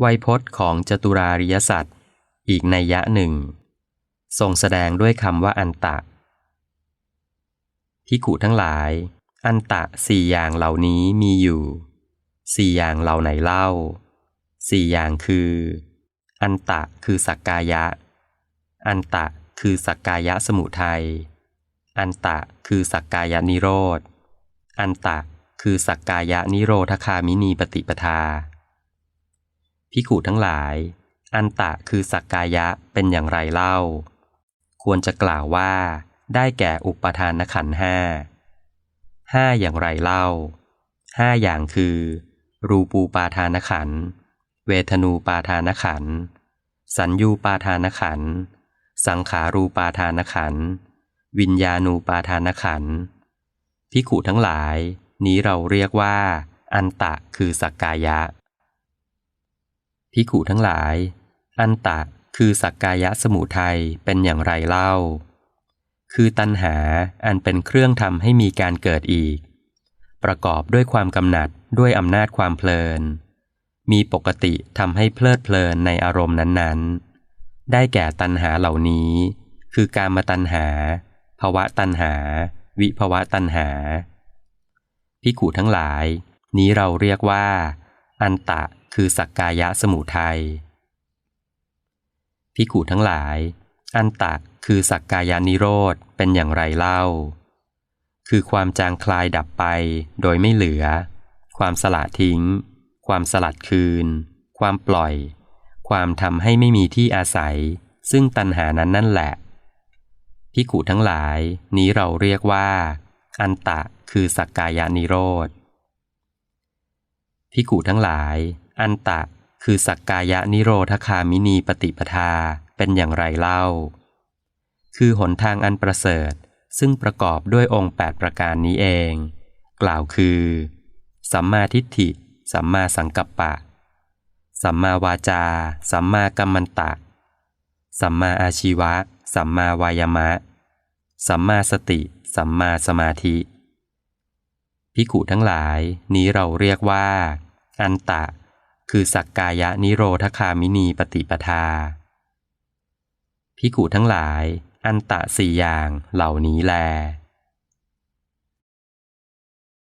ไวยพจน์ของจตุราริยสัตว์อีกในยะหนึ่งทรงแสดงด้วยคำว่าอันตะพิขุทั้งหลาย อันตะสี่อย่างเหล่านี้มีอยู่สี่อย่างเหล่าไหนเล่าสี่อย่างคือ อันตะคือสักกายะ อันตะคือสักกายะสมุทัยอันตะคือสักกายะนิโรธ อันตะคือสักกายะนิโรธคามินีปฏิปทา พิขุทั้งหลาย อันตะคือสักกายะเป็นอย่างไรเล่า ควรจะกล่าวว่า ได้แก่อุปทานขันห้าห้าอย่างไรเล่าห้าอย่างคือ รูปูปาทานขัน เวทนูปาทานขัน สัญญูปาทานขัน สังขารูปาทานขัน วิญญาณูปาทานขันพิขุทั้งหลาย นี้เราเรียกว่า อันตะคือสักกายะ พิขุทั้งหลาย อันตะคือสักกายะสมุทัยเป็นอย่างไรเล่า คือตัณหาอันเป็นเครื่องทำให้มีการเกิดอีก ประกอบด้วยความกำหนัดด้วยอำนาจความเพลิน มีปกติทำให้เพลิดเพลินในอารมณ์นั้นๆ ได้แก่ตัณหาเหล่านี้ คือการมาตัณหา ภวะตัณหา วิภวะตัณหาพิขุทั้งหลาย นี้เราเรียกว่า อันตะ คือสักกายะสมุทัยพิขุทั้งหลาย อันตะคือสักกายานิโรธเป็นอย่างไรเล่า คือความจางคลายดับไปโดยไม่เหลือ ความสละทิ้ง ความสลัดคืน ความปล่อย ความทำให้ไม่มีที่อาศัย ซึ่งตัณหานั้นนั่นแหละพิขุทั้งหลายนี้เราเรียกว่า อันตะคือสักกายานิโรธพิขุทั้งหลาย อันตะ คือสักกายะนิโรธคามินีปฏิปทาเป็นอย่างไรเล่า คือหนทางอันประเสริฐ ซึ่งประกอบด้วยองค์ 8 ประการนี้เอง กล่าวคือ สัมมาทิฏฐิ สัมมาสังกัปปะ สัมมาวาจา สัมมากัมมันตะ สัมมาอาชีวะ สัมมาวายามะ สัมมาสติ สัมมาสมาธิพิขุทั้งหลายนี้เราเรียกว่า อันตะ คือสักกายะนิโรธคามินีปฏิปทาพิกุทั้งหลาย อันตะสี่อย่างเหล่านี้แล